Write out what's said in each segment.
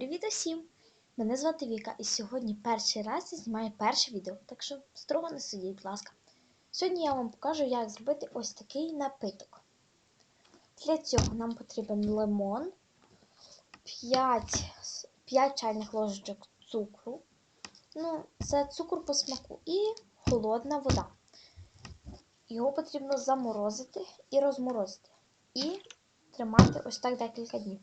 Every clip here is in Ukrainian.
Привіт усім! Мене звати Віка, і сьогодні перший раз я знімаю перше відео, так що строго не судіть, будь ласка. Сьогодні я вам покажу, як зробити ось такий напиток. Для цього нам потрібен лимон, 5, 5 чайних ложечок цукру. Ну, це цукор по смаку і холодна вода. Його потрібно заморозити і розморозити. І тримати ось так декілька днів.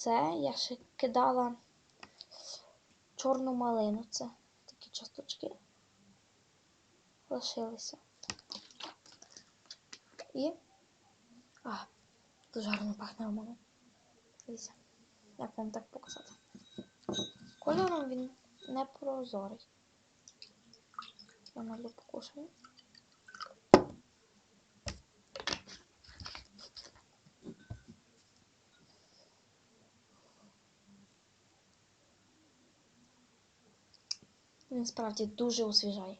Це я ще кидала чорну малину. Це такі часточки лишилися. І. А, дуже гарно пахне лимоном. Дивіться, як вам так показати. Кольором він не прозорий. Я налю покушаю. Він справді дуже освіжає.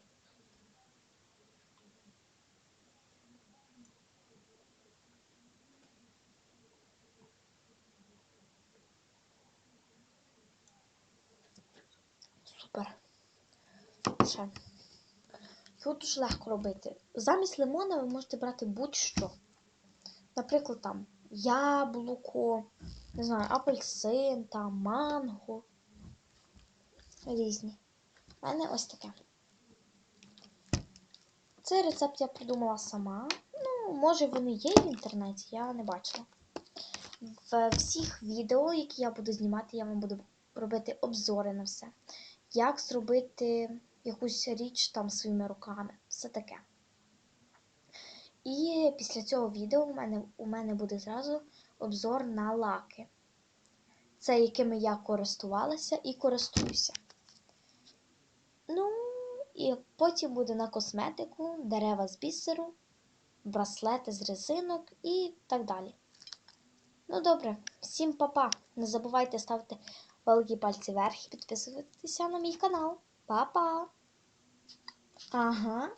Супер. Ще. Його дуже легко робити. Замість лимона ви можете брати будь-що. Наприклад, там яблуко, не знаю, апельсин, там манго. Різні. У мене ось таке. Цей рецепт я придумала сама. Ну, може, вони є в інтернеті, я не бачила. В всіх відео, які я буду знімати, я вам буду робити обзори на все. Як зробити якусь річ там своїми руками. Все таке. І після цього відео у мене, у мене буде зразу обзор на лаки. Це якими я користувалася і користуюся. І потім буде на косметику, дерева з бісеру, браслети з резинок і так далі. Ну, добре, всім па-па. Не забувайте ставити великі пальці вверх і підписуватися на мій канал. Па-па! Ага.